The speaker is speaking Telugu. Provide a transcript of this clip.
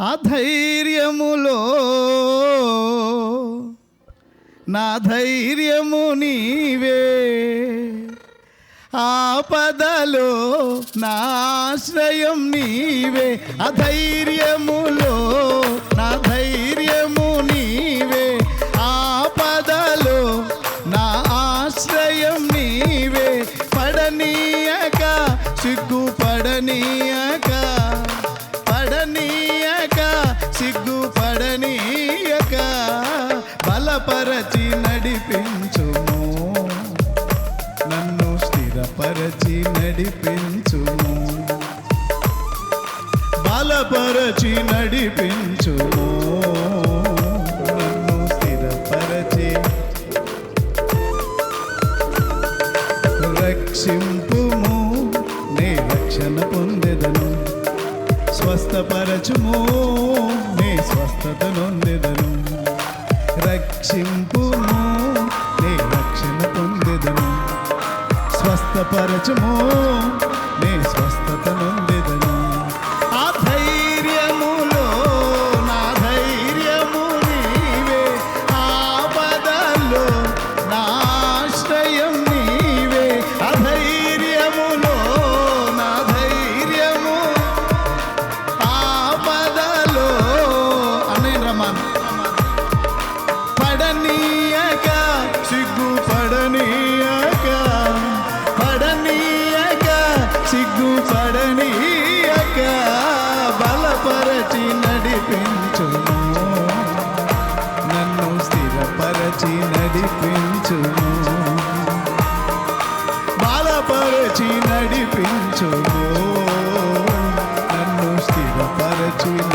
ఆ ధైర్యములో నా ధైర్యము నీవే. ఆపదలో నాశ్రయం నీవే. అధైర్యములో నా ధైర్యము నీవే. ఆపదలో నా ఆశ్రయం నీవే. పడనీయక సిగ్గు పడనీయక స్థిరపరచి నడిపించుము. నన్ను స్థిరపరచి నడిపించుము. బలపరచి నడిపించుము. నన్ను స్థిరపరచి రక్షింపుము. నే రక్షణ పొందెదను. స్వస్థపరచుము. నే స్వస్థత నొందెదను. స్వస్థపరచము. నే స్వస్థత నొందెదను. ఆ ధైర్యములో నా ధైర్యము నీవే. ఆపదల్లో నా ఆశ్రయం నీవే. అధైర్యములో నా ధైర్యము. ఆపదలో అనే రమణ పడనీయక స్థిరపరచి నడిపించును. నన్ను స్థిరపరచి నడిపించును. బాలపరచి నడిపించును. నన్ను స్థిరపరచి నడిపి